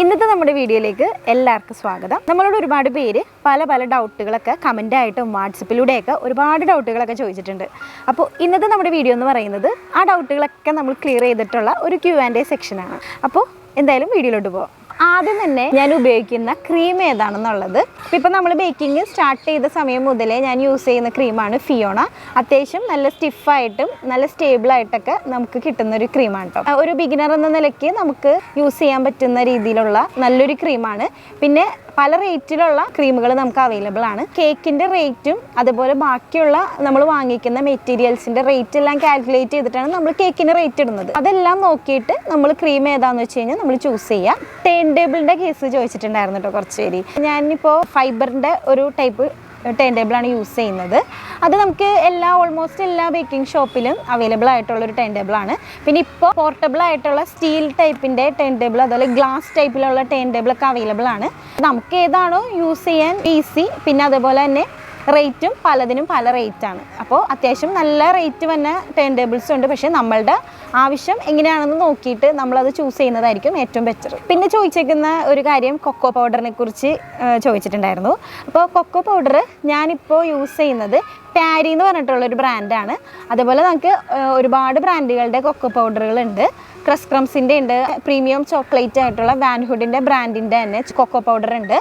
ഇന്നത്തെ നമ്മുടെ വീഡിയോയിലേക്ക് എല്ലാവർക്കും സ്വാഗതം. നമ്മളോട് ഒരുപാട് പേര് പല പല ഡൗട്ടുകളൊക്കെ കമന്റ് ആയിട്ടും വാട്സപ്പിലൂടെയൊക്കെ ഒരുപാട് ഡൗട്ടുകളൊക്കെ ചോദിച്ചിട്ടുണ്ട്. അപ്പോൾ ഇന്നത്തെ നമ്മുടെ വീഡിയോ എന്ന് പറയുന്നത് ആ ഡൗട്ടുകളൊക്കെ നമ്മൾ ക്ലിയർ ചെയ്തിട്ടുള്ള ഒരു ക്യൂ ആൻഡ് എ സെക്ഷനാണ് അപ്പോൾ എന്തായാലും വീഡിയോയിലോട്ട് പോവാം. ആദ്യം തന്നെ ഞാൻ ഉപയോഗിക്കുന്ന ക്രീം ഏതാണെന്നുള്ളത്. ഇപ്പം നമ്മൾ ബേക്കിംഗ് സ്റ്റാർട്ട് ചെയ്ത സമയം മുതലേ ഞാൻ യൂസ് ചെയ്യുന്ന ക്രീമാണ് ഫിയോണ അത്യാവശ്യം നല്ല സ്റ്റിഫായിട്ടും നല്ല സ്റ്റേബിളായിട്ടൊക്കെ നമുക്ക് കിട്ടുന്ന ഒരു ക്രീമാണ് കേട്ടോ ഒരു ബിഗിനർ എന്ന നിലയ്ക്ക് നമുക്ക് യൂസ് ചെയ്യാൻ പറ്റുന്ന രീതിയിലുള്ള നല്ലൊരു ക്രീമാണ് പിന്നെ പല റേറ്റിലുള്ള ക്രീമുകൾ നമുക്ക് അവൈലബിൾ ആണ്. കേക്കിന്റെ റേറ്റും അതുപോലെ ബാക്കിയുള്ള നമ്മൾ വാങ്ങിക്കുന്ന മെറ്റീരിയൽസിന്റെ റേറ്റ് എല്ലാം കാൽക്കുലേറ്റ് ചെയ്തിട്ടാണ് നമ്മൾ കേക്കിന് റേറ്റ് ഇടുന്നത്. അതെല്ലാം നോക്കിയിട്ട് നമ്മൾ ക്രീം ഏതാണെന്ന് വെച്ച് കഴിഞ്ഞാൽ നമ്മൾ ചൂസ് ചെയ്യാം. ടേൺ ടേബിളിന്റെ കേസ് ചോദിച്ചിട്ടുണ്ടായിരുന്നു കേട്ടോ കുറച്ച് പേര് ഞാനിപ്പോൾ ഫൈബറിന്റെ ഒരു ടൈപ്പ് ടേൺ ആണ് യൂസ് ചെയ്യുന്നത്. അത് നമുക്ക് എല്ലാ ഓൾമോസ്റ്റ് എല്ലാ ബേക്കിംഗ് ഷോപ്പിലും അവൈലബിൾ ആയിട്ടുള്ള ഒരു ടേൺ ആണ് പിന്നെ ഇപ്പോൾ പോർട്ടബിൾ ആയിട്ടുള്ള സ്റ്റീൽ ടൈപ്പിന്റെ ടേൺ ടേബിൾ അതുപോലെ ഗ്ലാസ് ടൈപ്പിലുള്ള ടേൺ ടേബിളൊക്കെ അവൈലബിൾ ആണ് നമുക്ക് ഏതാണോ യൂസ് ചെയ്യാൻ ഈസി പിന്നെ അതുപോലെ തന്നെ റേറ്റും പലതിനും പല റേറ്റാണ്. അപ്പോൾ അത്യാവശ്യം നല്ല റേറ്റ് വന്ന ടേൺ ടേബിൾസ് ഉണ്ട്. പക്ഷേ നമ്മളുടെ ആവശ്യം എങ്ങനെയാണെന്ന് നോക്കിയിട്ട് നമ്മളത് ചൂസ് ചെയ്യുന്നതായിരിക്കും ഏറ്റവും ബെറ്റർ പിന്നെ ചോദിച്ചേക്കുന്ന ഒരു കാര്യം കൊക്കോ പൗഡറിനെ കുറിച്ച് ചോദിച്ചിട്ടുണ്ടായിരുന്നു. അപ്പോൾ കൊക്കോ പൗഡർ ഞാനിപ്പോൾ യൂസ് ചെയ്യുന്നത് പാരി എന്ന് പറഞ്ഞിട്ടുള്ള ഒരു ബ്രാൻഡാണ് അതുപോലെ നമുക്ക് ഒരുപാട് ബ്രാൻഡുകളുടെ കൊക്കോ പൗഡറുകളുണ്ട് ക്രസ് ക്രംസിന്റെ ഉണ്ട്. പ്രീമിയം ചോക്ലേറ്റ് ആയിട്ടുള്ള വാൻഹുഡിന്റെ ബ്രാൻഡിന്റെ തന്നെ കൊക്കോ പൗഡർ ഉണ്ട്.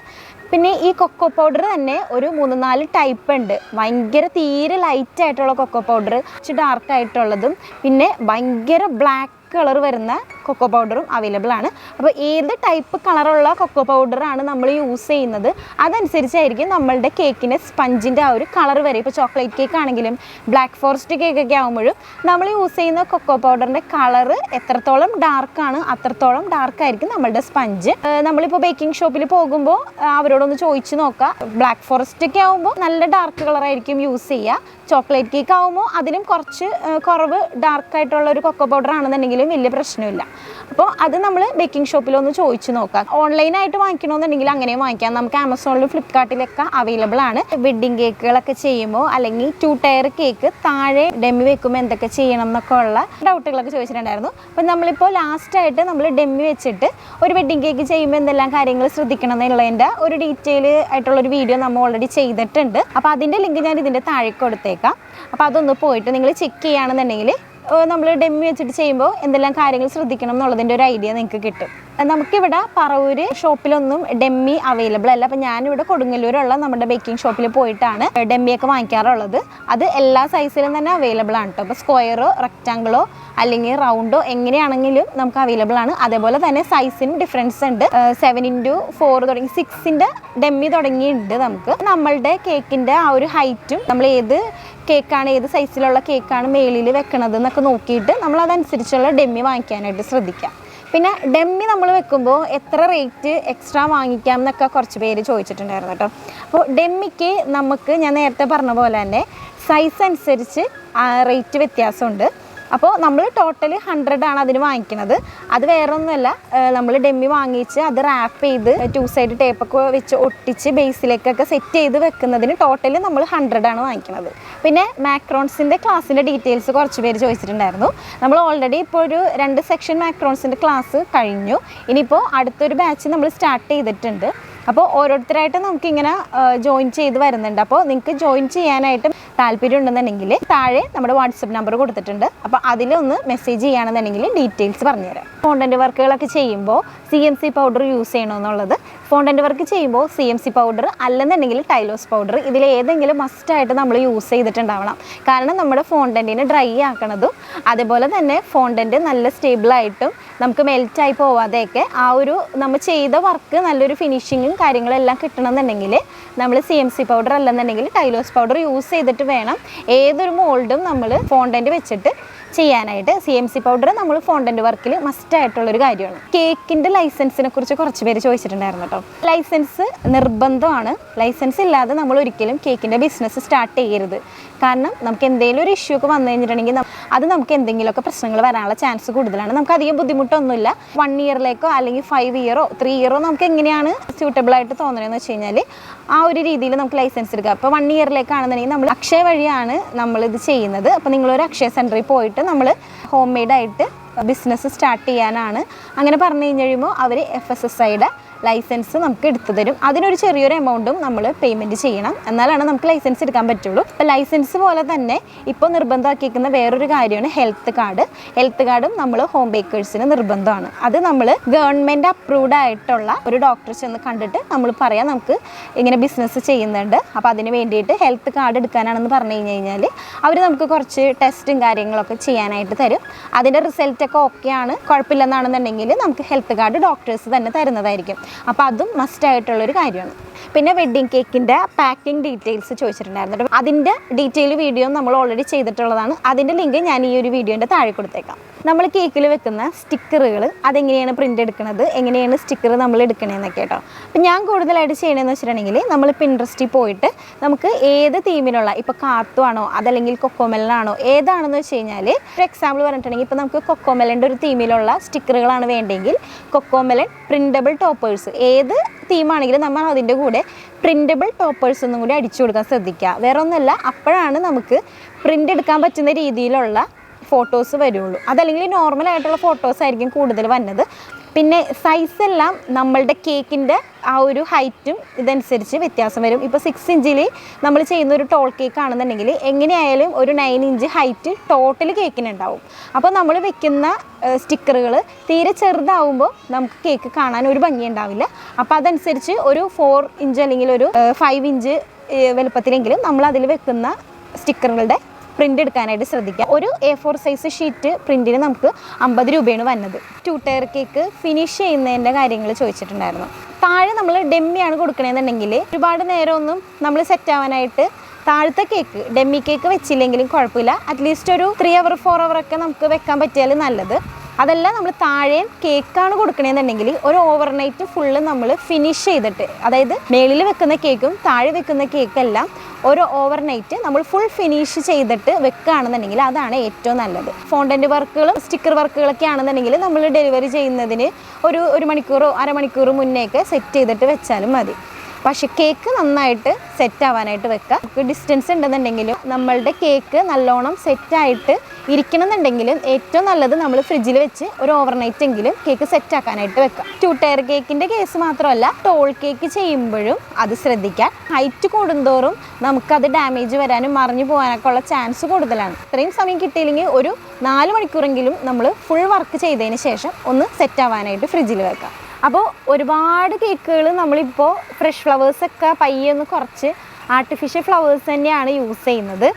പിന്നെ ഈ കൊക്കോ പൗഡർ തന്നെ ഒരു മൂന്ന് നാല് ടൈപ്പ് ഉണ്ട്. ഭയങ്കര തീരെ ലൈറ്റ് ആയിട്ടുള്ള കൊക്കോ പൗഡർ കുറച്ച് ഡാർക്ക് ആയിട്ടുള്ളതും പിന്നെ ഭയങ്കര ബ്ലാക്ക് കളർ വരുന്ന കൊക്കോ പൗഡറും അവൈലബിൾ ആണ്. അപ്പോൾ ഏത് ടൈപ്പ് കളറുള്ള കൊക്കോ പൗഡറാണ് നമ്മൾ യൂസ് ചെയ്യുന്നത്? അതനുസരിച്ചായിരിക്കും നമ്മളുടെ കേക്കിന്റെ സ്പഞ്ചിന്റെ ആ ഒരു കളർ വരെ. ഇപ്പോൾ ചോക്ലേറ്റ് കേക്ക് ആണെങ്കിലും ബ്ലാക്ക് ഫോറസ്റ്റ് കേക്കൊക്കെ ആകുമ്പോഴും നമ്മൾ യൂസ് ചെയ്യുന്ന കൊക്കോ പൗഡറിന്റെ കളറ് എത്രത്തോളം ഡാർക്കാണ് അത്രത്തോളം ഡാർക്ക് ആയിരിക്കും നമ്മളുടെ സ്പഞ്ച് നമ്മളിപ്പോൾ ബേക്കിംഗ് ഷോപ്പിൽ പോകുമ്പോൾ അവരോടൊന്ന് ചോദിച്ചു നോക്കുക ബ്ലാക്ക് ഫോറസ്റ്റ് ഒക്കെ ആകുമ്പോൾ നല്ല ഡാർക്ക് കളറായിരിക്കും യൂസ് ചെയ്യുക ചോക്ലേറ്റ് കേക്ക് ആകുമ്പോൾ അതിലും കുറച്ച് കുറവ് ഡാർക്ക് ആയിട്ടുള്ള ഒരു കൊക്കോ പൗഡർ ആണെന്നുണ്ടെങ്കിലും വലിയ പ്രശ്നമില്ല. അപ്പോൾ അത് നമ്മൾ ബേക്കിംഗ് ഷോപ്പിലൊന്ന് ചോദിച്ചു നോക്കാം. ഓൺലൈനായിട്ട് വാങ്ങിക്കണമെന്നുണ്ടെങ്കിൽ അങ്ങനെയും വാങ്ങിക്കാം. നമുക്ക് ആമസോണിലും ഫ്ലിപ്കാർട്ടിലൊക്കെ അവൈലബിൾ ആണ്. വെഡ്ഡിങ് കേക്കുകളൊക്കെ ചെയ്യുമ്പോൾ അല്ലെങ്കിൽ ടു ടയർ കേക്ക് താഴെ ഡെമ്മി വെക്കുമ്പോൾ എന്തൊക്കെ ചെയ്യണം എന്നൊക്കെ ഉള്ള ഡൗട്ടുകളൊക്കെ ചോദിച്ചിട്ടുണ്ടായിരുന്നു. അപ്പോൾ നമ്മളിപ്പോൾ ലാസ്റ്റായിട്ട് നമ്മൾ ഡെമ്മി വെച്ചിട്ട് ഒരു വെഡ്ഡിങ് കേക്ക് ചെയ്യുമ്പോൾ എന്തെല്ലാം കാര്യങ്ങൾ ശ്രദ്ധിക്കണം എന്നുള്ളതിന്റെ ഒരു ഡീറ്റെയിൽ ആയിട്ടുള്ളൊരു വീഡിയോ നമ്മൾ ഓൾറെഡി ചെയ്തിട്ടുണ്ട്. അപ്പോൾ അതിന്റെ ലിങ്ക് ഞാൻ ഇതിന്റെ താഴെ കൊടുത്തേക്കാം. അപ്പോൾ അതൊന്ന് പോയിട്ട് നിങ്ങൾ ചെക്ക് ചെയ്യുകയാണെന്നുണ്ടെങ്കിൽ നമ്മൾ ഡെമ്മി വെച്ചിട്ട് ചെയ്യുമ്പോൾ എന്തെല്ലാം കാര്യങ്ങൾ ശ്രദ്ധിക്കണം എന്നുള്ളതിന്റെ ഒരു ഐഡിയ നിങ്ങൾക്ക് കിട്ടും. നമുക്കിവിടെ പറവൂര് ഷോപ്പിലൊന്നും ഡെമ്മി അവൈലബിൾ അല്ല. അപ്പം ഞാനിവിടെ കൊടുങ്ങല്ലൂരുള്ള നമ്മുടെ ബേക്കിംഗ് ഷോപ്പിൽ പോയിട്ടാണ് ഡെമ്മിയൊക്കെ വാങ്ങിക്കാറുള്ളത്. അത് എല്ലാ സൈസിലും തന്നെ അവൈലബിൾ ആണ് കേട്ടോ അപ്പോൾ സ്ക്വയറോ റെക്റ്റാങ്കിളോ അല്ലെങ്കിൽ റൗണ്ടോ എങ്ങനെയാണെങ്കിലും നമുക്ക് അവൈലബിൾ ആണ്. അതേപോലെ തന്നെ സൈസിനും ഡിഫറൻസ് ഉണ്ട്. സെവൻ ഇന്റു ഫോർ തുടങ്ങി സിക്സിന്റെ ഡെമ്മി തുടങ്ങിയിട്ടുണ്ട് നമുക്ക്. നമ്മളുടെ കേക്കിന്റെ ആ ഒരു ഹൈറ്റും നമ്മൾ ഏത് കേക്കാണ് ഏത് സൈസിലുള്ള കേക്കാണ് മേളിൽ വെക്കണത് എന്നൊക്കെ നോക്കിയിട്ട് നമ്മൾ അതനുസരിച്ചുള്ള ഡെമ്മി വാങ്ങിക്കാനായിട്ട് ശ്രദ്ധിക്കാം. പിന്നെ ഡെമ്മി നമ്മൾ വെക്കുമ്പോൾ എത്ര റേറ്റ് എക്സ്ട്രാ വാങ്ങിക്കാം എന്നൊക്കെ കുറച്ച് പേര് ചോദിച്ചിട്ടുണ്ടായിരുന്നു കേട്ടോ. അപ്പോൾ ഡെമ്മിക്ക് നമുക്ക് ഞാൻ നേരത്തെ പറഞ്ഞ പോലെ തന്നെ സൈസ് അനുസരിച്ച് റേറ്റ് വ്യത്യാസമുണ്ട്. അപ്പോൾ നമ്മൾ ടോട്ടലി ഹൺഡ്രഡ് ആണ് അതിന് വാങ്ങിക്കുന്നത്. അത് വേറെ ഒന്നുമല്ല നമ്മൾ ഡെമ്മി വാങ്ങിച്ച് അത് റാപ്പ് ചെയ്ത് ടു സൈഡ് ടേപ്പൊക്കെ വെച്ച് ഒട്ടിച്ച് ബേസിലേക്കൊക്കെ സെറ്റ് ചെയ്ത് വെക്കുന്നതിന് ടോട്ടലി നമ്മൾ ഹൺഡ്രഡ് ആണ് വാങ്ങിക്കുന്നത്. പിന്നെ മാക്രോൺസിന്റെ ക്ലാസ്സിന്റെ ഡീറ്റെയിൽസ് കുറച്ച് പേര് ചോദിച്ചിട്ടുണ്ടായിരുന്നു. നമ്മൾ ഓൾറെഡി ഇപ്പോൾ ഒരു രണ്ട് സെക്ഷൻ മാക്രോൺസിന്റെ ക്ലാസ് കഴിഞ്ഞു. ഇനിയിപ്പോൾ അടുത്തൊരു ബാച്ച് നമ്മൾ സ്റ്റാർട്ട് ചെയ്തിട്ടുണ്ട്. അപ്പോൾ ഓരോരുത്തരായിട്ട് നമുക്കിങ്ങനെ ജോയിൻ ചെയ്ത് വരുന്നുണ്ട്. അപ്പോൾ നിങ്ങൾക്ക് ജോയിൻ ചെയ്യാനായിട്ട് താല്പര്യം ഉണ്ടെന്നുണ്ടെങ്കിൽ താഴെ നമ്മുടെ വാട്സപ്പ് നമ്പർ കൊടുത്തിട്ടുണ്ട്. അപ്പോൾ അതിലൊന്ന് മെസ്സേജ് ചെയ്യുകയാണെന്നുണ്ടെങ്കിൽ ഡീറ്റെയിൽസ് പറഞ്ഞുതരാം. ഫോണ്ടന്റ് വർക്കുകളൊക്കെ ചെയ്യുമ്പോൾ C M C powder use ചെയ്യണമെന്നുള്ളത്. Fondant work ചെയ്യുമ്പോൾ സി എം സി പൗഡർ അല്ലെന്നുണ്ടെങ്കിൽ ടൈലോസ് പൗഡർ ഇതിൽ ഏതെങ്കിലും മസ്റ്റായിട്ട് നമ്മൾ യൂസ് ചെയ്തിട്ടുണ്ടാവണം. കാരണം നമ്മുടെ ഫോണ്ടന്റിനെ ഡ്രൈ ആക്കണതും അതേപോലെ തന്നെ ഫോണ്ടന്റ് നല്ല സ്റ്റേബിളായിട്ടും നമുക്ക് മെൽറ്റായി പോവാതെയൊക്കെ ആ ഒരു നമ്മൾ ചെയ്ത വർക്ക് നല്ലൊരു ഫിനിഷിങ്ങും കാര്യങ്ങളെല്ലാം കിട്ടണമെന്നുണ്ടെങ്കിൽ നമ്മൾ സി എം സി പൗഡർ അല്ലെന്നുണ്ടെങ്കിൽ ടൈലോസ് പൗഡർ യൂസ് ചെയ്തിട്ട് വേണം. ഏതൊരു മോൾഡും നമ്മൾ ഫോണ്ടന്റ് വെച്ചിട്ട് ചെയ്യാനായിട്ട് സി എം സി പൗഡർ നമ്മൾ ഫോണ്ടന്റ് വർക്കിൽ മസ്റ്റ് ആയിട്ടുള്ളൊരു കാര്യമാണ്. കേക്കിന്റെ ലൈസൻസിനെ കുറിച്ച് കുറച്ച് പേര് ചോദിച്ചിട്ടുണ്ടായിരുന്നു കേട്ടോ ലൈസൻസ് നിർബന്ധമാണ്. ലൈസൻസ് ഇല്ലാതെ നമ്മൾ ഒരിക്കലും കേക്കിന്റെ ബിസിനസ് സ്റ്റാർട്ട് ചെയ്യരുത്. കാരണം നമുക്ക് എന്തെങ്കിലും ഒരു ഇഷ്യൂ ഒക്കെ വന്നു കഴിഞ്ഞിട്ടുണ്ടെങ്കിൽ അത് നമുക്ക് എന്തെങ്കിലുമൊക്കെ പ്രശ്നങ്ങൾ വരാനുള്ള ചാൻസ് കൂടുതലാണ്. നമുക്ക് അധികം ബുദ്ധിമുട്ടൊന്നുമില്ല. വൺ ഇയറിലേക്കോ അല്ലെങ്കിൽ ഫൈവ് ഇയറോ ത്രീ ഇയറോ നമുക്ക് എങ്ങനെയാണ് സ്യൂട്ടബിൾ ആയിട്ട് തോന്നുന്നതെന്ന് വെച്ച് കഴിഞ്ഞാൽ ആ ഒരു രീതിയിൽ നമുക്ക് ലൈസൻസ് എടുക്കാം. അപ്പോൾ വൺ ഇയറിലേക്കാണെന്നുണ്ടെങ്കിൽ നമ്മൾ അക്ഷയ വഴിയാണ് നമ്മളിത് ചെയ്യുന്നത്. അപ്പോൾ നിങ്ങളൊരു അക്ഷയ സെന്ററിൽ പോയിട്ട് നമ്മൾ ഹോം മെയ്ഡായിട്ട് ബിസിനസ് സ്റ്റാർട്ട് ചെയ്യാനാണ്. അങ്ങനെ പറഞ്ഞു കഴിഞ്ഞ് കഴിയുമ്പോൾ അവർ എഫ് എസ് എസ് ഐയുടെ ലൈസൻസ് നമുക്ക് എടുത്തു തരും. അതിനൊരു ചെറിയൊരു എമൗണ്ടും നമ്മൾ പേയ്മെന്റ് ചെയ്യണം. എന്നാലാണ് നമുക്ക് ലൈസൻസ് എടുക്കാൻ പറ്റുള്ളൂ. ഇപ്പോൾ ലൈസൻസ് പോലെ തന്നെ ഇപ്പോൾ നിർബന്ധമാക്കിയിരിക്കുന്ന വേറൊരു കാര്യമാണ് ഹെൽത്ത് കാർഡ്. ഹെൽത്ത് കാർഡും നമ്മൾ ഹോം ബേക്കേഴ്സിന് നിർബന്ധമാണ്. അത് നമ്മൾ ഗവൺമെന്റ് അപ്രൂവ്ഡ് ആയിട്ടുള്ള ഒരു ഡോക്ടറെ ചെന്ന് കണ്ടിട്ട് നമ്മൾ പറയാം നമുക്ക് ഇങ്ങനെ ബിസിനസ് ചെയ്യുന്നുണ്ട്. അപ്പോൾ അതിന് വേണ്ടിയിട്ട് ഹെൽത്ത് കാർഡ് എടുക്കാനാണെന്ന് പറഞ്ഞു കഴിഞ്ഞ് കഴിഞ്ഞാൽ അവർ നമുക്ക് കുറച്ച് ടെസ്റ്റും കാര്യങ്ങളൊക്കെ ചെയ്യാനായിട്ട് തരും. അതിന്റെ റിസൾട്ടൊക്കെ ഓക്കെയാണ് കുഴപ്പമില്ലെന്നാണെന്നുണ്ടെങ്കിൽ നമുക്ക് ഹെൽത്ത് കാർഡ് ഡോക്ടേഴ്സ് തന്നെ തരുന്നതായിരിക്കും. അപ്പോൾ അതും മസ്റ്റ് ആയിട്ടുള്ളൊരു കാര്യമാണ്. പിന്നെ വെഡ്ഡിങ് കേക്കിന്റെ പാക്കിംഗ് ഡീറ്റെയിൽസ് ചോദിച്ചിട്ടുണ്ടായിരുന്നു. അതിന്റെ ഡീറ്റെയിൽ വീഡിയോ നമ്മൾ ഓൾറെഡി ചെയ്തിട്ടുള്ളതാണ്. അതിന്റെ ലിങ്ക് ഞാൻ ഈ ഒരു വീഡിയോന്റെ താഴെ കൊടുത്തേക്കാം. നമ്മൾ കേക്കിൽ വെക്കുന്ന സ്റ്റിക്കറുകൾ അതെങ്ങനെയാണ് പ്രിന്റ് എടുക്കുന്നത്? എങ്ങനെയാണ് സ്റ്റിക്കർ നമ്മൾ എടുക്കണതെന്നൊക്കെ കേട്ടോ. അപ്പം ഞാൻ കൂടുതലായിട്ട് ചെയ്യണമെന്ന് വെച്ചിട്ടുണ്ടെങ്കിൽ നമ്മൾ പിൻട്രസ്റ്റിൽ പോയിട്ട് നമുക്ക് ഏത് തീമിനുള്ള ഇപ്പോൾ കാർത്തുവാണോ അതല്ലെങ്കിൽ കൊക്കോമെലനാണോ ഏതാണെന്ന് വെച്ച് കഴിഞ്ഞാൽ ഒരു എക്സാമ്പിൾ പറഞ്ഞിട്ടുണ്ടെങ്കിൽ ഇപ്പോൾ നമുക്ക് കൊക്കോമെലന്റെ ഒരു തീമിലുള്ള സ്റ്റിക്കറുകളാണ് വേണ്ടെങ്കിൽ കൊക്കോമെലൻ പ്രിന്റബിൾ ടോപ്പേഴ്സ് ഏത് തീമാണെങ്കിലും നമ്മൾ അതിന്റെ കൂടെ പ്രിന്റബിൾ ടോപ്പേഴ്സ് ഒന്നും കൂടി അടിച്ചു കൊടുക്കാൻ ശ്രദ്ധിക്കുക. വേറെ ഒന്നുമല്ല അപ്പോഴാണ് നമുക്ക് പ്രിന്റ് എടുക്കാൻ പറ്റുന്ന രീതിയിലുള്ള ഫോട്ടോസ് വരുള്ളൂ. അതല്ലെങ്കിൽ നോർമൽ ആയിട്ടുള്ള ഫോട്ടോസ് ആയിരിക്കും കൂടുതൽ വന്നത്. പിന്നെ സൈസ് എല്ലാം നമ്മളുടെ കേക്കിന്റെ ആ ഒരു ഹൈറ്റും ഇതനുസരിച്ച് വ്യത്യാസം വരും. ഇപ്പോൾ സിക്സ് ഇഞ്ചിൽ നമ്മൾ ചെയ്യുന്ന ഒരു ടോൾ കേക്ക് ആണെന്നുണ്ടെങ്കിൽ എങ്ങനെയായാലും ഒരു നയൻ ഇഞ്ച് ഹൈറ്റ് ടോട്ടൽ കേക്കിനുണ്ടാവും അപ്പോൾ നമ്മൾ വെക്കുന്ന സ്റ്റിക്കറുകൾ തീരെ ചെറുതാവുമ്പോൾ നമുക്ക് കേക്ക് കാണാൻ ഒരു ഭംഗി ഉണ്ടാവില്ല. അപ്പോൾ അതനുസരിച്ച് ഒരു ഫോർ ഇഞ്ച് അല്ലെങ്കിൽ ഒരു ഫൈവ് ഇഞ്ച് വലുപ്പത്തിലെങ്കിലും നമ്മൾ അതിൽ വെക്കുന്ന സ്റ്റിക്കറുകളുടെ പ്രിന്റ് എടുക്കാനായിട്ട് ശ്രദ്ധിക്കുക ഒരു എ ഫോർ സൈസ് ഷീറ്റ് പ്രിന്റിന് നമുക്ക് അമ്പത് രൂപയാണ് വന്നത്. ടു ടയർ കേക്ക് ഫിനിഷ് ചെയ്യുന്നതിന്റെ കാര്യങ്ങൾ ചോദിച്ചിട്ടുണ്ടായിരുന്നു. താഴെ നമ്മൾ ഡെമ്മിയാണ് കൊടുക്കണമെന്നുണ്ടെങ്കിൽ ഒരുപാട് നേരമൊന്നും നമ്മൾ സെറ്റ് ആവാനായിട്ട് താഴത്തെ കേക്ക് ഡെമ്മി കേക്ക് വെച്ചില്ലെങ്കിലും കുഴപ്പമില്ല. അറ്റ്ലീസ്റ്റ് ഒരു ത്രീ അവർ ഫോർ അവർ ഒക്കെ നമുക്ക് വെക്കാൻ പറ്റിയാൽ നല്ലത്. അതല്ല നമ്മൾ താഴെ കേക്കാണ് കൊടുക്കണേന്നുണ്ടെങ്കിൽ ഒരു ഓവർനൈറ്റ് ഫുള്ള് നമ്മൾ ഫിനിഷ് ചെയ്തിട്ട് അതായത് മേളിൽ വെക്കുന്ന കേക്കും താഴെ വെക്കുന്ന കേക്കെല്ലാം ഒരു ഓവർനൈറ്റ് നമ്മൾ ഫുൾ ഫിനിഷ് ചെയ്തിട്ട് വെക്കുകയാണെന്നുണ്ടെങ്കിൽ അതാണ് ഏറ്റവും നല്ലത്. ഫോണ്ടന്റ് വർക്കുകളും സ്റ്റിക്കർ വർക്കുകളൊക്കെ ആണെന്നുണ്ടെങ്കിൽ നമ്മൾ ഡെലിവറി ചെയ്യുന്നതിന് ഒരു ഒരു മണിക്കൂറോ അരമണിക്കൂറോ മുന്നേയൊക്കെ സെറ്റ് ചെയ്തിട്ട് വെച്ചാലും മതി. പക്ഷെ കേക്ക് നന്നായിട്ട് സെറ്റ് ആവാനായിട്ട് വെക്കുക ഡിസ്റ്റൻസ് ഉണ്ടെന്നുണ്ടെങ്കിലും നമ്മളുടെ കേക്ക് നല്ലോണം സെറ്റായിട്ട് ഇരിക്കണമെന്നുണ്ടെങ്കിലും ഏറ്റവും നല്ലത് നമ്മൾ ഫ്രിഡ്ജിൽ വെച്ച് ഒരു ഓവർനൈറ്റ് എങ്കിലും കേക്ക് സെറ്റ് ആക്കാനായിട്ട് വെക്കുക. ടു ടയർ കേക്കിന്റെ കേസ് മാത്രമല്ല ടോൾ കേക്ക് ചെയ്യുമ്പോഴും അത് ശ്രദ്ധിക്കാൻ. ഹൈറ്റ് കൂടുന്തോറും നമുക്കത് ഡാമേജ് വരാനും മറിഞ്ഞു പോകാനൊക്കെ ഉള്ള ചാൻസ് കൂടുതലാണ്. ഇത്രയും സമയം കിട്ടിയില്ലെങ്കിൽ ഒരു നാല് മണിക്കൂറെങ്കിലും നമ്മൾ ഫുൾ വർക്ക് ചെയ്തതിന് ശേഷം ഒന്ന് സെറ്റ് ആവാനായിട്ട് ഫ്രിഡ്ജിൽ വെക്കാം അപ്പോൾ ഒരുപാട് കേക്കുകൾ നമ്മളിപ്പോൾ ഫ്രഷ് ഫ്ലവേഴ്സൊക്കെ പയ്യെ ഒന്ന് കുറച്ച് ആർട്ടിഫിഷ്യൽ ഫ്ലവേഴ്സ് തന്നെയാണ് യൂസ് ചെയ്യുന്നത്.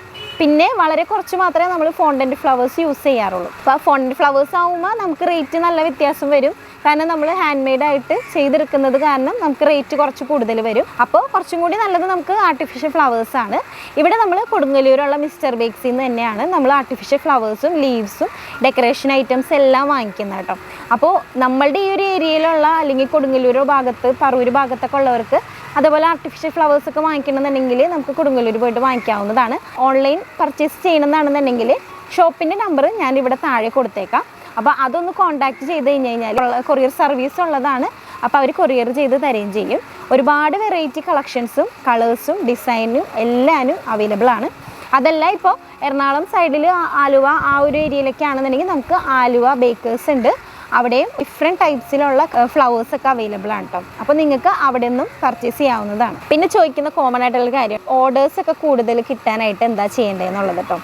പിന്നെ വളരെ കുറച്ച് മാത്രമേ നമ്മൾ ഫോണ്ടന്റ് ഫ്ലവേഴ്സ് യൂസ് ചെയ്യാറുള്ളൂ. അപ്പോൾ ഫോണ്ടന്റ് ഫ്ലവേഴ്സ് ആകുമ്പോൾ നമുക്ക് റേറ്റ് നല്ല വ്യത്യാസം വരും. കാരണം നമ്മൾ ഹാൻഡ് മെയ്ഡ് ആയിട്ട് ചെയ്തെടുക്കുന്നത് കാരണം നമുക്ക് റേറ്റ് കുറച്ച് കൂടുതൽ വരും. അപ്പോൾ കുറച്ചും കൂടി നല്ലത് നമുക്ക് ആർട്ടിഫിഷ്യൽ ഫ്ലവേഴ്സ് ആണ്. ഇവിടെ നമ്മൾ കൊടുങ്ങല്ലൂരുള്ള മിസ്റ്റർ ബേക്സിൽ നിന്ന് തന്നെയാണ് നമ്മൾ ആർട്ടിഫിഷ്യൽ ഫ്ലവേഴ്സും ലീവ്സും ഡെക്കറേഷൻ ഐറ്റംസ് എല്ലാം വാങ്ങിക്കുന്നത് കേട്ടോ. അപ്പോൾ നമ്മളുടെ ഈ ഒരു ഏരിയയിലുള്ള അല്ലെങ്കിൽ കൊടുങ്ങല്ലൂരോ ഭാഗത്ത് പറൂർ ഭാഗത്തൊക്കെ ഉള്ളവർക്ക് അതുപോലെ ആർട്ടിഫിഷ്യൽ ഫ്ലവേഴ്സ് ഒക്കെ വാങ്ങിക്കണമെന്നുണ്ടെങ്കിൽ നമുക്ക് കൊടുങ്ങല്ലൂർ പോയിട്ട് വാങ്ങിക്കാവുന്നതാണ്. ഓൺലൈൻ പർച്ചേസ് ചെയ്യണമെന്നാണെന്നുണ്ടെങ്കിൽ ഷോപ്പിന്റെ നമ്പർ ഞാൻ ഇവിടെ താഴെ കൊടുത്തേക്കാം. അപ്പോൾ അതൊന്ന് കോൺടാക്ട് ചെയ്ത് കഴിഞ്ഞ് കഴിഞ്ഞാൽ കൊറിയർ സർവീസ് ഉള്ളതാണ്. അപ്പോൾ അവർ കൊറിയർ ചെയ്ത് തരുകയും ചെയ്യും. ഒരുപാട് വെറൈറ്റി കളക്ഷൻസും കളേഴ്സും ഡിസൈനും എല്ലാനും അവൈലബിൾ ആണ്. അതല്ല ഇപ്പോൾ എറണാകുളം സൈഡിൽ ആലുവ ആ ഒരു ഏരിയയിലൊക്കെയാണെന്നുണ്ടെങ്കിൽ നമുക്ക് ആലുവ ബേക്കേഴ്സ് ഉണ്ട്. അവിടെയും ഡിഫറെന്റ് ടൈപ്സിലുള്ള ഫ്ലവേഴ്സ് ഒക്കെ അവൈലബിൾ ആണ് കേട്ടോ അപ്പോൾ നിങ്ങൾക്ക് അവിടെ നിന്നും പർച്ചേസ് ചെയ്യാവുന്നതാണ്. പിന്നെ ചോദിക്കുന്ന കോമൺ ആയിട്ടുള്ള കാര്യം ഓർഡേഴ്സ് ഒക്കെ കൂടുതൽ കിട്ടാനായിട്ട് എന്താ ചെയ്യേണ്ടതെന്നുള്ളത് കേട്ടോ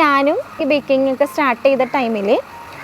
ഞാനും ഈ ബേക്കിംഗ് ഒക്കെ സ്റ്റാർട്ട് ചെയ്ത ടൈമിൽ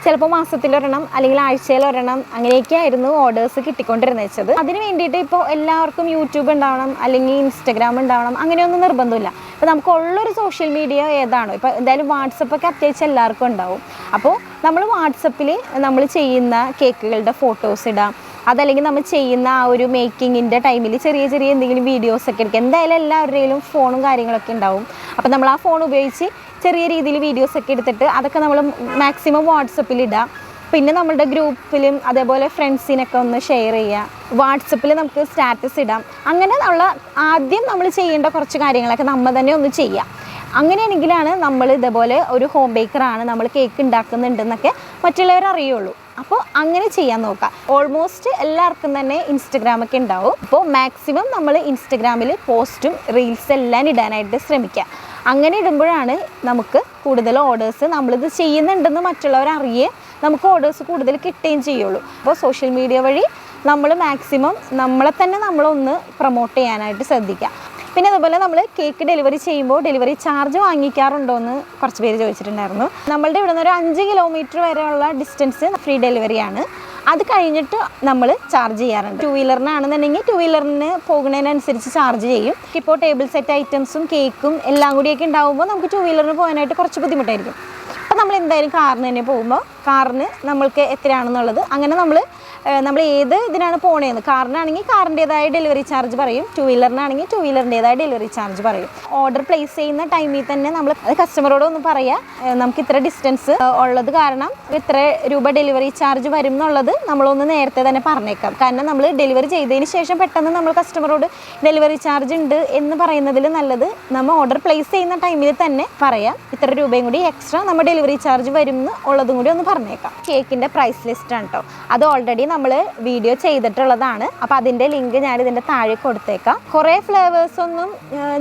ചിലപ്പോൾ മാസത്തിലൊരെണ്ണം അല്ലെങ്കിൽ ആഴ്ചയിലൊരെണ്ണം അങ്ങനെയൊക്കെയായിരുന്നു ഓർഡേഴ്സ് കിട്ടിക്കൊണ്ടിരുന്നത് വെച്ചത് അതിന് വേണ്ടിയിട്ട് ഇപ്പോൾ എല്ലാവർക്കും യൂട്യൂബ് ഉണ്ടാവണം അല്ലെങ്കിൽ ഇൻസ്റ്റഗ്രാം ഉണ്ടാവണം അങ്ങനെയൊന്നും നിർബന്ധമില്ല. അപ്പോൾ നമുക്ക് ഉള്ളൊരു സോഷ്യൽ മീഡിയ ഏതാണോ? ഇപ്പോൾ എന്തായാലും വാട്സപ്പൊക്കെ അത്യാവശ്യം എല്ലാവർക്കും ഉണ്ടാവും. അപ്പോൾ നമ്മൾ വാട്സപ്പിൽ നമ്മൾ ചെയ്യുന്ന കേക്കുകളുടെ ഫോട്ടോസ് ഇടാം അതല്ലെങ്കിൽ നമ്മൾ ചെയ്യുന്ന ആ ഒരു മേക്കിങ്ങിന്റെ ടൈമിൽ ചെറിയ ചെറിയ എന്തെങ്കിലും വീഡിയോസൊക്കെ എടുക്കുക. എന്തായാലും എല്ലാവരുടെയും ഫോണും കാര്യങ്ങളൊക്കെ ഉണ്ടാവും. അപ്പോൾ നമ്മൾ ആ ഫോൺ ഉപയോഗിച്ച് ചെറിയ രീതിയിൽ വീഡിയോസൊക്കെ എടുത്തിട്ട് അതൊക്കെ നമ്മൾ മാക്സിമം വാട്സപ്പിൽ ഇടാം. പിന്നെ നമ്മളുടെ ഗ്രൂപ്പിലും അതേപോലെ ഫ്രണ്ട്സിനൊക്കെ ഒന്ന് ഷെയർ ചെയ്യുക വാട്സപ്പിൽ നമുക്ക് സ്റ്റാറ്റസ് ഇടാം. അങ്ങനെ ഉള്ള ആദ്യം നമ്മൾ ചെയ്യേണ്ട കുറച്ച് കാര്യങ്ങളൊക്കെ നമ്മൾ തന്നെ ഒന്ന് ചെയ്യാം. അങ്ങനെയാണെങ്കിലാണ് നമ്മൾ ഇതേപോലെ ഒരു ഹോം ബേക്കറാണ് നമ്മൾ കേക്ക് ഉണ്ടാക്കുന്നുണ്ടെന്നൊക്കെ മറ്റുള്ളവർ അറിയുള്ളൂ. അപ്പോൾ അങ്ങനെ ചെയ്യാൻ നോക്കാം. ഓൾമോസ്റ്റ് എല്ലാവർക്കും തന്നെ ഇൻസ്റ്റഗ്രാമൊക്കെ ഉണ്ടാവും. അപ്പോൾ മാക്സിമം നമ്മൾ ഇൻസ്റ്റഗ്രാമിൽ പോസ്റ്റും റീൽസ് എല്ലാം ഇടാനായിട്ട് ശ്രമിക്കുക അങ്ങനെ ഇടുമ്പോഴാണ് നമുക്ക് കൂടുതൽ ഓർഡേഴ്സ് നമ്മളിത് ചെയ്യുന്നുണ്ടെന്ന് മറ്റുള്ളവർ അറിയേ നമുക്ക് ഓർഡേഴ്സ് കൂടുതൽ കിട്ടുകയും ചെയ്യുള്ളൂ. അപ്പോൾ സോഷ്യൽ മീഡിയ വഴി നമ്മൾ മാക്സിമം നമ്മളെ തന്നെ നമ്മളൊന്ന് പ്രൊമോട്ട് ചെയ്യാനായിട്ട് ശ്രദ്ധിക്കുക പിന്നെ അതുപോലെ നമ്മൾ കേക്ക് ഡെലിവറി ചെയ്യുമ്പോൾ ഡെലിവറി ചാർജ് വാങ്ങിക്കാറുണ്ടോ എന്ന് കുറച്ച് പേര് ചോദിച്ചിട്ടുണ്ടായിരുന്നു. നമ്മളുടെ ഇവിടെ നിന്ന് ഒരു അഞ്ച് കിലോമീറ്റർ വരെയുള്ള ഡിസ്റ്റൻസ് ഫ്രീ ഡെലിവറിയാണ് അത് കഴിഞ്ഞിട്ട് നമ്മൾ ചാർജ് ചെയ്യാറുണ്ട്. ടു വീലറിനാണെന്നുണ്ടെങ്കിൽ ടു വീലറിന് പോകുന്നതിനനുസരിച്ച് ചാർജ് ചെയ്യും ഇപ്പോൾ ടേബിൾ സെറ്റ് ഐറ്റംസും കേക്കും എല്ലാം കൂടിയൊക്കെ ഉണ്ടാകുമ്പോൾ നമുക്ക് ടു വീലറിന് പോകാനായിട്ട് കുറച്ച് ബുദ്ധിമുട്ടായിരിക്കും. അപ്പോൾ നമ്മൾ എന്തായാലും കാറിന് തന്നെ പോകുമ്പോൾ കാറിന് നമ്മൾക്ക് എത്രയാണെന്നുള്ളത് അങ്ങനെ നമ്മൾ നമ്മൾ ഏത് ഇതിനാണ് പോണേന്ന്? കാറിനാണെങ്കിൽ കാറിന്റെതായ ഡെലിവറി ചാർജ് പറയും. ടു വീലറിനാണെങ്കിൽ ടു വീലറിന്റെതായ ഡെലിവറി ചാർജ് പറയും. ഓർഡർ പ്ലേസ് ചെയ്യുന്ന ടൈമിൽ തന്നെ നമ്മൾ അത് കസ്റ്റമറോട് ഒന്ന് പറയാം. നമുക്ക് ഇത്ര ഡിസ്റ്റൻസ് ഉള്ളത് കാരണം ഇത്ര രൂപ ഡെലിവറി ചാർജ് വരും എന്നുള്ളത് നമ്മളൊന്ന് നേരത്തെ തന്നെ പറഞ്ഞേക്കാം. കാരണം നമ്മൾ ഡെലിവറി ചെയ്തതിന് ശേഷം പെട്ടെന്ന് നമ്മൾ കസ്റ്റമറോട് ഡെലിവറി ചാർജ് ഉണ്ട് എന്ന് പറയുന്നതിൽ നല്ലത് നമ്മൾ ഓർഡർ പ്ലേസ് ചെയ്യുന്ന ടൈമിൽ തന്നെ പറയാം. ഇത്ര രൂപയും കൂടി എക്സ്ട്രാ നമ്മൾ ഡെലിവറി ചാർജ് വരും എന്ന് ഉള്ളതും കൂടി ഒന്ന് പറഞ്ഞേക്കാം. കേക്കിന്റെ പ്രൈസ് ലിസ്റ്റ് ആണ് കേട്ടോ അത് ഓൾറെഡി നമ്മൾ വീഡിയോ ചെയ്തിട്ടുള്ളതാണ്. അപ്പോൾ അതിന്റെ ലിങ്ക് ഞാൻ ഇതിന്റെ താഴെ കൊടുത്തേക്കാം. കുറേ ഫ്ലേവേഴ്സ് ഒന്നും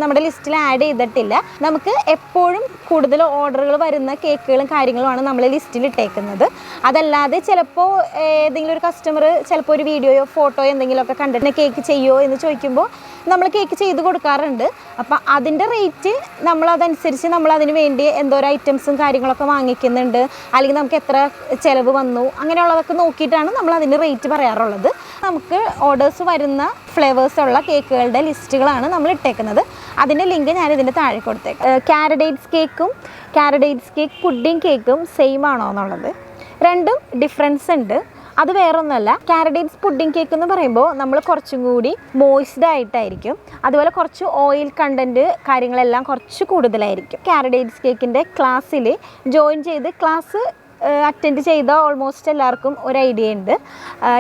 നമ്മുടെ ലിസ്റ്റിൽ ആഡ് ചെയ്തിട്ടില്ല. നമുക്ക് എപ്പോഴും കൂടുതൽ ഓർഡറുകൾ വരുന്ന കേക്കുകളും കാര്യങ്ങളുമാണ് നമ്മൾ ലിസ്റ്റിൽ ഇട്ടേക്കുന്നത്. അതല്ലാതെ ചിലപ്പോൾ ഏതെങ്കിലും ഒരു കസ്റ്റമർ ചിലപ്പോൾ ഒരു വീഡിയോയോ ഫോട്ടോയോ എന്തെങ്കിലുമൊക്കെ കണ്ടിട്ട് കേക്ക് ചെയ്യുമോ എന്ന് ചോദിക്കുമ്പോൾ നമ്മൾ കേക്ക് ചെയ്ത് കൊടുക്കാറുണ്ട്. അപ്പം അതിന്റെ റേറ്റ് നമ്മൾ അതനുസരിച്ച് നമ്മൾ അതിന് വേണ്ടി എന്തോരം ഐറ്റംസും കാര്യങ്ങളൊക്കെ വാങ്ങിക്കുന്നുണ്ട്. അല്ലെങ്കിൽ നമുക്ക് എത്ര ചിലവ് വന്നു അങ്ങനെയുള്ളതൊക്കെ നോക്കിയിട്ടാണ് നമ്മൾ അതിന്റെ റേറ്റ് പറയാറുള്ളത്. നമുക്ക് ഓർഡേഴ്സ് വരുന്ന ഫ്ലേവേഴ്സ് ഉള്ള കേക്കുകളുടെ ലിസ്റ്റുകളാണ് നമ്മൾ ഇട്ടേക്കുന്നത്. അതിന്റെ ലിങ്ക് ഞാൻ ഇതിന്റെ താഴെ കൊടുത്തേക്കാം. കാരഡേറ്റ്സ് കേക്കും കാരഡേറ്റ്സ് കേക്ക് പുഡിംഗ് കേക്കും സെയിം ആണോ എന്നുള്ളത്. രണ്ടും ഡിഫറൻസ് ഉണ്ട്. അത് വേറൊന്നുമല്ല. കാരഡേറ്റ്സ് പുഡിംഗ് കേക്ക് എന്ന് പറയുമ്പോൾ നമ്മൾ കുറച്ചും കൂടി മോയ്സ്ഡ് ആയിട്ടായിരിക്കും. അതുപോലെ കുറച്ച് ഓയിൽ കണ്ടന്റ് കാര്യങ്ങളെല്ലാം കുറച്ച് കൂടുതലായിരിക്കും. കാരഡേറ്റ്സ് കേക്കിന്റെ ക്ലാസ്സിൽ ജോയിൻ ചെയ്ത് ക്ലാസ് അറ്റൻഡ് ചെയ്ത ഓൾമോസ്റ്റ് എല്ലാവർക്കും ഒരു ഐഡിയ ഉണ്ട്.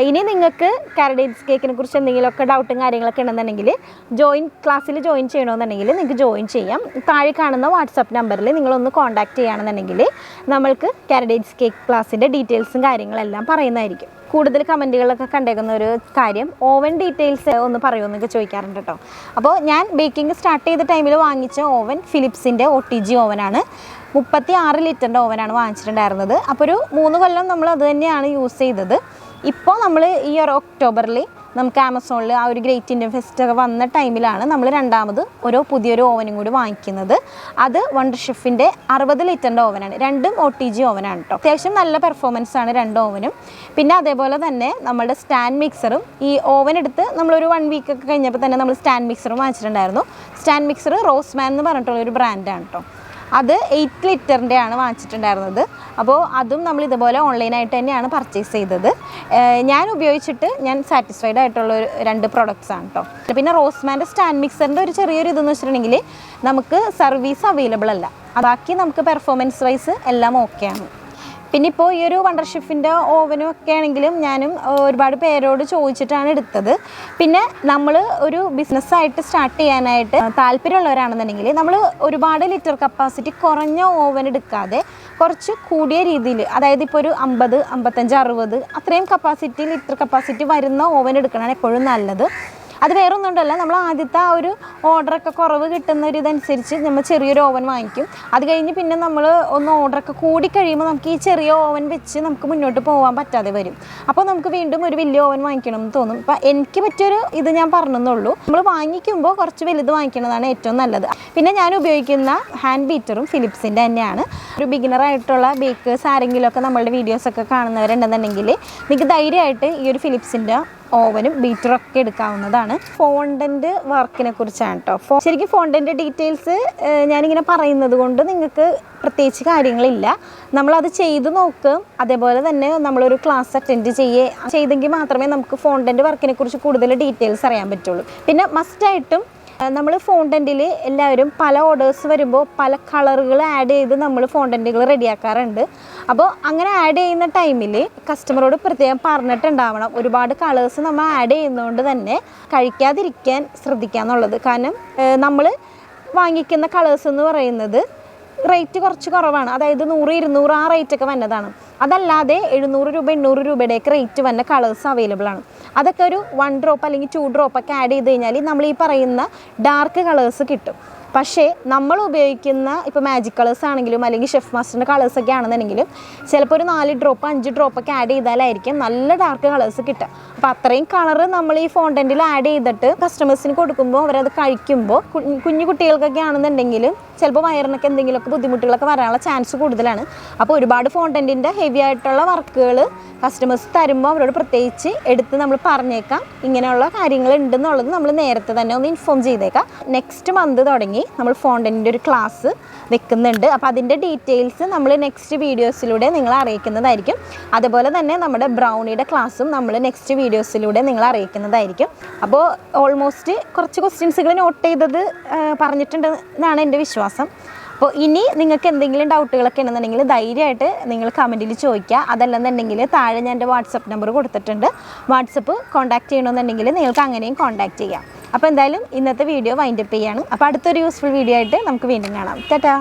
ഇനി നിങ്ങൾക്ക് കാരഡേറ്റ്സ് കേക്കിനെ കുറിച്ച് എന്തെങ്കിലുമൊക്കെ ഡൗട്ടും കാര്യങ്ങളൊക്കെ ഉണ്ടെന്നുണ്ടെങ്കിൽ ജോയിൻ ക്ലാസ്സിൽ ജോയിൻ ചെയ്യണമെന്നുണ്ടെങ്കിൽ നിങ്ങൾക്ക് ജോയിൻ ചെയ്യാം. താഴെ കാണുന്ന വാട്സപ്പ് നമ്പറിൽ നിങ്ങളൊന്ന് കോൺടാക്റ്റ് ചെയ്യുകയാണെന്നുണ്ടെങ്കിൽ നമ്മൾക്ക് കാരഡേറ്റ്സ് കേക്ക് ക്ലാസ്സിന്റെ ഡീറ്റെയിൽസും കാര്യങ്ങളെല്ലാം പറയുന്നതായിരിക്കും. കൂടുതൽ കമന്റുകളൊക്കെ കണ്ടേക്കുന്ന ഒരു കാര്യം ഓവൻ ഡീറ്റെയിൽസ് ഒന്ന് പറയുമെന്നൊക്കെ ചോദിക്കാറുണ്ട് കേട്ടോ. അപ്പോൾ ഞാൻ ബേക്കിംഗ് സ്റ്റാർട്ട് ചെയ്ത ടൈമിൽ വാങ്ങിച്ച ഓവൻ ഫിലിപ്സിന്റെ ഒ ടി ജി ഓവനാണ് മുപ്പത്തി ആറ് ലിറ്ററിന്റെ ഓവനാണ് വാങ്ങിച്ചിട്ടുണ്ടായിരുന്നത്. അപ്പോൾ ഒരു മൂന്ന് കൊല്ലം നമ്മൾ അത് തന്നെയാണ് യൂസ് ചെയ്തത്. ഇപ്പോൾ നമ്മൾ ഈ ഒരു ഒക്ടോബറിൽ നമുക്ക് ആമസോണിൽ ആ ഒരു ഗ്രേറ്റ് ഇന്ത്യൻ ഫെസ്റ്റ് ഒക്കെ വന്ന ടൈമിലാണ് നമ്മൾ രണ്ടാമത് ഓരോ പുതിയൊരു ഓവനും കൂടി വാങ്ങിക്കുന്നത്. അത് വണ്ടർ ഷെഫിന്റെ അറുപത് ലിറ്ററിന്റെ ഓവനാണ്. രണ്ടും ഒ ടി ജി ഓവനാണ് കേട്ടോ അത്യാവശ്യം നല്ല പെർഫോമൻസ് ആണ് രണ്ട് ഓവനും. പിന്നെ അതേപോലെ തന്നെ നമ്മുടെ സ്റ്റാൻഡ് മിക്സറും ഈ ഓവൻ എടുത്ത് നമ്മളൊരു വൺ വീക്ക് ഒക്കെ കഴിഞ്ഞപ്പോൾ തന്നെ നമ്മൾ സ്റ്റാൻഡ് മിക്സറും വാങ്ങിച്ചിട്ടുണ്ടായിരുന്നു. സ്റ്റാൻഡ് മിക്സർ റോസ്മാൻ എന്ന് പറഞ്ഞിട്ടുള്ള ഒരു ബ്രാൻഡാണ് കേട്ടോ അത് എയ്റ്റ് ലിറ്ററിന്റെ ആണ് വാങ്ങിച്ചിട്ടുണ്ടായിരുന്നത്. അപ്പോൾ അതും നമ്മൾ ഇതുപോലെ ഓൺലൈനായിട്ട് തന്നെയാണ് പർച്ചേസ് ചെയ്തത്. ഞാൻ ഉപയോഗിച്ചിട്ട് ഞാൻ സാറ്റിസ്ഫൈഡ് ആയിട്ടുള്ള ഒരു രണ്ട് പ്രോഡക്റ്റ്സ് ആണ് കേട്ടോ പിന്നെ റോസ്മാന്റെ സ്റ്റാൻഡ് മിക്സറിന്റെ ഒരു ചെറിയൊരു ഇതെന്ന് വെച്ചിട്ടുണ്ടെങ്കിൽ നമുക്ക് സർവീസ് അവൈലബിൾ അല്ല. ബാക്കി നമുക്ക് പെർഫോമൻസ് വൈസ് എല്ലാം ഓക്കെയാണ് പിന്നെ ഇപ്പോൾ ഈ ഒരു വണ്ടർ ഷിഫിന്റെ ഓവനും ഒക്കെ ആണെങ്കിലും ഞാനും ഒരുപാട് പേരോട് ചോദിച്ചിട്ടാണ് എടുത്തത്. പിന്നെ നമ്മൾ ഒരു ബിസിനസ്സായിട്ട് സ്റ്റാർട്ട് ചെയ്യാനായിട്ട് താല്പര്യമുള്ളവരാണെന്നുണ്ടെങ്കിൽ നമ്മൾ ഒരുപാട് ലിറ്റർ കപ്പാസിറ്റി കുറഞ്ഞ ഓവൻ എടുക്കാതെ കുറച്ച് കൂടിയ രീതിയിൽ അതായത് ഇപ്പോൾ ഒരു അമ്പത് അമ്പത്തഞ്ച് അറുപത് അത്രയും കപ്പാസിറ്റി ലിറ്റർ കപ്പാസിറ്റി വരുന്ന ഓവൻ എടുക്കണമാണ് എപ്പോഴും നല്ലത്. അത് വേറെ ഒന്നുകൊണ്ടല്ല നമ്മൾ ആദ്യത്തെ ആ ഒരു ഓർഡറൊക്കെ കുറവ് കിട്ടുന്ന ഒരു ഇതനുസരിച്ച് നമ്മൾ ചെറിയൊരു ഓവൻ വാങ്ങിക്കും. അത് കഴിഞ്ഞ് പിന്നെ നമ്മൾ ഒന്ന് ഓർഡറൊക്കെ കൂടി കഴിയുമ്പോൾ നമുക്ക് ഈ ചെറിയ ഓവൻ വെച്ച് നമുക്ക് മുന്നോട്ട് പോകാൻ പറ്റാതെ വരും. അപ്പോൾ നമുക്ക് വീണ്ടും ഒരു വലിയ ഓവൻ വാങ്ങിക്കണം എന്ന് തോന്നും. അപ്പോൾ എനിക്ക് പറ്റിയൊരു ഇത് ഞാൻ പറഞ്ഞെന്നുള്ളൂ. നമ്മൾ വാങ്ങിക്കുമ്പോൾ കുറച്ച് വലുത് വാങ്ങിക്കുന്നതാണ് ഏറ്റവും നല്ലത്. പിന്നെ ഞാൻ ഉപയോഗിക്കുന്ന ഹാൻഡ് ബീറ്ററും ഫിലിപ്സിന്റെ തന്നെയാണ്. ഒരു ബിഗിനറായിട്ടുള്ള ബേക്കേഴ്സ് ആരെങ്കിലുമൊക്കെ നമ്മളുടെ വീഡിയോസൊക്കെ കാണുന്നവരുണ്ടെന്നുണ്ടെങ്കിൽ നിങ്ങൾക്ക് ധൈര്യമായിട്ട് ഈ ഒരു ഫിലിപ്സിന്റെ ഓവനും ബീറ്ററും ഒക്കെ എടുക്കാവുന്നതാണ്. ഫോണ്ടന്റ് വർക്കിനെ കുറിച്ചാണ് കേട്ടോ ശരിക്കും ഫോണ്ടന്റെ ഡീറ്റെയിൽസ് ഞാനിങ്ങനെ പറയുന്നത് കൊണ്ട് നിങ്ങൾക്ക് പ്രത്യേകിച്ച് കാര്യങ്ങളില്ല. നമ്മളത് ചെയ്ത് നോക്കും. അതേപോലെ തന്നെ നമ്മളൊരു ക്ലാസ് അറ്റൻഡ് ചെയ്യേ. ചെയ്തെങ്കിൽ മാത്രമേ നമുക്ക് ഫോണ്ടന്റ് വർക്കിനെ കുറിച്ച് കൂടുതൽ ഡീറ്റെയിൽസ് അറിയാൻ പറ്റുള്ളൂ. പിന്നെ മസ്റ്റായിട്ടും നമ്മൾ ഫോണ്ടന്റിൽ എല്ലാവരും പല ഓർഡേഴ്സ് വരുമ്പോൾ പല കളറുകൾ ആഡ് ചെയ്ത് നമ്മൾ ഫോണ്ടന്റുകൾ റെഡിയാക്കാറുണ്ട് അപ്പോൾ അങ്ങനെ ആഡ് ചെയ്യുന്ന ടൈമിൽ കസ്റ്റമറോട് പ്രത്യേകം പറഞ്ഞിട്ടുണ്ടാവണം. ഒരുപാട് കളേഴ്സ് നമ്മൾ ആഡ് ചെയ്യുന്നതുകൊണ്ട് തന്നെ കഴിക്കാതിരിക്കാൻ ശ്രദ്ധിക്കുക എന്നുള്ളത് കാരണം നമ്മൾ വാങ്ങിക്കുന്ന കളേഴ്സ് എന്ന് പറയുന്നത് റേറ്റ് കുറച്ച് കുറവാണ്. അതായത് നൂറ് ഇരുന്നൂറ് ആ റേറ്റ് ഒക്കെ വന്നതാണ്. അതല്ലാതെ എഴുന്നൂറ് രൂപ എണ്ണൂറ് രൂപയുടെയൊക്കെ റേറ്റ് വന്ന കളേഴ്സ് അവൈലബിൾ ആണ്. അതൊക്കെ ഒരു വൺ ഡ്രോപ്പ് അല്ലെങ്കിൽ ടു ഡ്രോപ്പ് ഒക്കെ ആഡ് ചെയ്ത് കഴിഞ്ഞാൽ നമ്മൾ ഈ പറയുന്ന ഡാർക്ക് കളേഴ്സ് കിട്ടും. പക്ഷേ നമ്മൾ ഉപയോഗിക്കുന്ന ഇപ്പോൾ മാജിക് കളേഴ്സ് ആണെങ്കിലും അല്ലെങ്കിൽ ഷെഫ് മാസ്റ്ററിന്റെ കളേഴ്സ് ഒക്കെ ആണെന്നുണ്ടെങ്കിലും ചിലപ്പോൾ ഒരു നാല് ഡ്രോപ്പ് അഞ്ച് ഡ്രോപ്പ് ഒക്കെ ആഡ് ചെയ്താലായിരിക്കും നല്ല ഡാർക്ക് കളേഴ്സ് കിട്ടുക. അപ്പോൾ അത്രയും കളർ നമ്മൾ ഈ ഫോണ്ടന്റിൽ ആഡ് ചെയ്തിട്ട് കസ്റ്റമേഴ്സിന് കൊടുക്കുമ്പോൾ അവരത് കഴിക്കുമ്പോൾ കുഞ്ഞു കുഞ്ഞു കുട്ടികൾക്കൊക്കെ ആണെന്നുണ്ടെങ്കിലും ചിലപ്പോൾ വയറിനൊക്കെ എന്തെങ്കിലുമൊക്കെ ബുദ്ധിമുട്ടുകളൊക്കെ വരാനുള്ള ചാൻസ് കൂടുതലാണ്. അപ്പോൾ ഒരുപാട് ഫോണ്ടന്റിന്റെ ഹെവി ആയിട്ടുള്ള വർക്കുകൾ കസ്റ്റമേഴ്സ് തരുമ്പോൾ അവരോട് പ്രത്യേകിച്ച് എടുത്ത് നമ്മൾ പറഞ്ഞേക്കാം. ഇങ്ങനെയുള്ള കാര്യങ്ങൾ ഉണ്ടെന്നുള്ളത് നമ്മൾ നേരത്തെ തന്നെ ഒന്ന് ഇൻഫോം ചെയ്തേക്കാം. നെക്സ്റ്റ് മന്ത് തുടങ്ങി നമ്മൾ ഫോണ്ടന്റിന്റെ ഒരു ക്ലാസ് വെക്കുന്നുണ്ട്. അപ്പോൾ അതിന്റെ ഡീറ്റെയിൽസ് നമ്മൾ നെക്സ്റ്റ് വീഡിയോസിലൂടെ നിങ്ങൾ അറിയിക്കുന്നതായിരിക്കും. അതുപോലെ തന്നെ നമ്മുടെ ബ്രൗണിയുടെ ക്ലാസ്സും നമ്മൾ നെക്സ്റ്റ് വീഡിയോസിലൂടെ നിങ്ങൾ അറിയിക്കുന്നതായിരിക്കും. അപ്പോൾ ഓൾമോസ്റ്റ് കുറച്ച് ക്വസ്റ്റ്യൻസുകൾ നോട്ട് ചെയ്തത് പറഞ്ഞിട്ടുണ്ട് എന്നാണ് എന്റെ വിശ്വാസം. അപ്പോൾ ഇനി നിങ്ങൾക്ക് എന്തെങ്കിലും ഡൗട്ടുകളൊക്കെ ഉണ്ടെന്നുണ്ടെങ്കിൽ ധൈര്യമായിട്ട് നിങ്ങൾ കമന്റിൽ ചോദിക്കുക. അതല്ലെന്നുണ്ടെങ്കിൽ താഴെ ഞാൻ എന്റെ വാട്സപ്പ് നമ്പർ കൊടുത്തിട്ടുണ്ട്. വാട്സപ്പ് കോൺടാക്റ്റ് ചെയ്യണമെന്നുണ്ടെങ്കിൽ നിങ്ങൾക്ക് അങ്ങനെയും കോൺടാക്റ്റ് ചെയ്യാം. അപ്പോൾ എന്തായാലും ഇന്നത്തെ വീഡിയോ വൈൻഡപ്പ് ചെയ്യാണ്. അപ്പോൾ അടുത്തൊരു യൂസ്ഫുൾ വീഡിയോ ആയിട്ട് നമുക്ക് വീണ്ടും കാണാം. ടാറ്റാ!